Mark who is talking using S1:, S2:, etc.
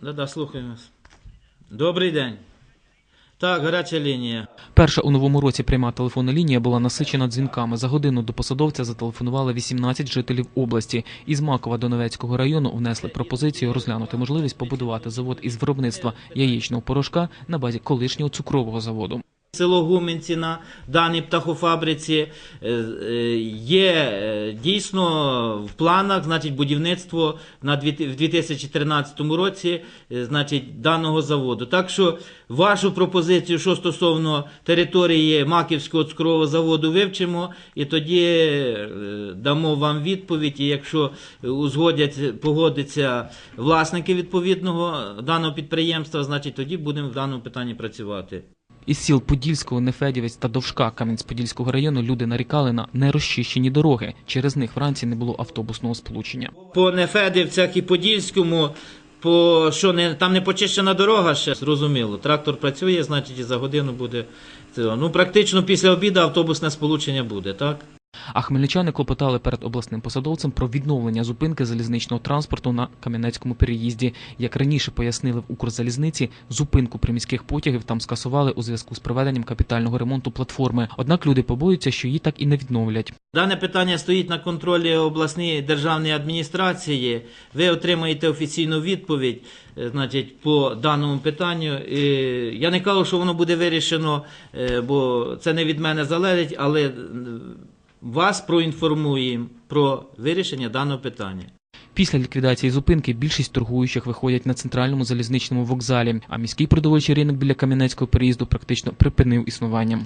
S1: Да-да, слухаю вас. Добрий день. Так, гаряча лінія.
S2: Перша у новому році пряма телефонна лінія була насичена дзвінками. За годину до посадовця зателефонували 18 жителів області. Із Макова до Новецького району внесли пропозицію розглянути можливість побудувати завод із виробництва яєчного порошка на базі колишнього цукрового заводу.
S1: Село Гуменці на даній птахофабриці е, е, є е, дійсно в планах, значить, будівництво на в 2013 році, значить, даного заводу. Так що вашу пропозицію, що стосовно території Маківського цукрового заводу, вивчимо і тоді дамо вам відповідь. І якщо узгодять, погодяться власники відповідного даного підприємства, значить тоді будемо в даному питанні працювати.
S2: Із сіл Подільського, Нефедівець та Довжка Кам'янець-Подільського району люди нарікали на нерозчищені дороги. Через них вранці не було автобусного сполучення.
S1: По Нефедівцях і Подільському, по що не там не почищена дорога ще зрозуміло. Трактор працює, значить і за годину буде. Ну практично після обіду автобусне сполучення буде, так?
S2: А хмельничани клопотали перед обласним посадовцем про відновлення зупинки залізничного транспорту на Кам'янецькому переїзді. Як раніше пояснили в Укрзалізниці, зупинку приміських потягів там скасували у зв'язку з проведенням капітального ремонту платформи. Однак люди побоюються, що її так і не відновлять.
S1: Дане питання стоїть на контролі обласної державної адміністрації. Ви отримаєте офіційну відповідь, е, значить, по даному питанню. Я не кажу, що воно буде вирішено, е, бо це не від мене залежить, але е, вас проінформуємо про вирішення даного питання.
S2: Після ліквідації зупинки більшість торгуючих виходять на центральному залізничному вокзалі, а міський продовольчий ринок біля Кам'янецького переїзду практично припинив існування.